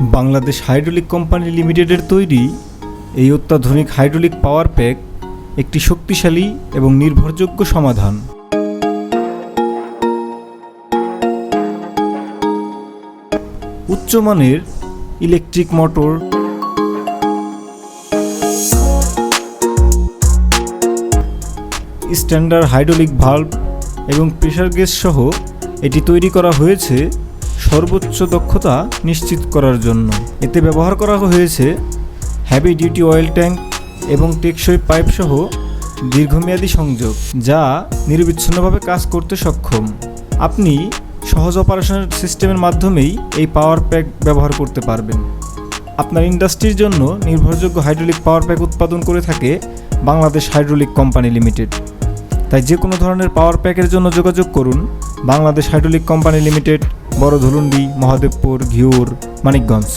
Bangladesh hydraulic company লিমিটেডের তৈরি এই অত্যাধুনিক হাইড্রোলিক পাওয়ার প্যাক একটি শক্তিশালী এবং নির্ভরযোগ্য সমাধান। উচ্চমানের electric motor. Standard hydraulic valve এবং প্রেসার গেজ সহ এটি তৈরি করা হয়েছে সর্বোচ্চ দক্ষতা নিশ্চিত করার জন্য। এতে ব্যবহার করা হয়েছে হ্যাভি ডিউটি অয়েল ট্যাঙ্ক এবং টেকসই পাইপ সহ দীর্ঘমেয়াদী সংযোগ, যা নিরবিচ্ছিন্নভাবে কাজ করতে সক্ষম। আপনি সহজ অপারেশন সিস্টেমের মাধ্যমেই এই পাওয়ার প্যাক ব্যবহার করতে পারবেন। আপনার ইন্ডাস্ট্রির জন্য নির্ভরযোগ্য হাইড্রোলিক পাওয়ার প্যাক উৎপাদন করে থাকে বাংলাদেশ হাইড্রোলিক কোম্পানি লিমিটেড তাই যে কোনো ধরনের পাওয়ার প্যাকের জন্য যোগাযোগ করুন বাংলাদেশ হাইড্রোলিক কোম্পানি লিমিটেড বড় ধুলুন্ডি মহাদেবপুর ঘিউর মানিকগঞ্জ।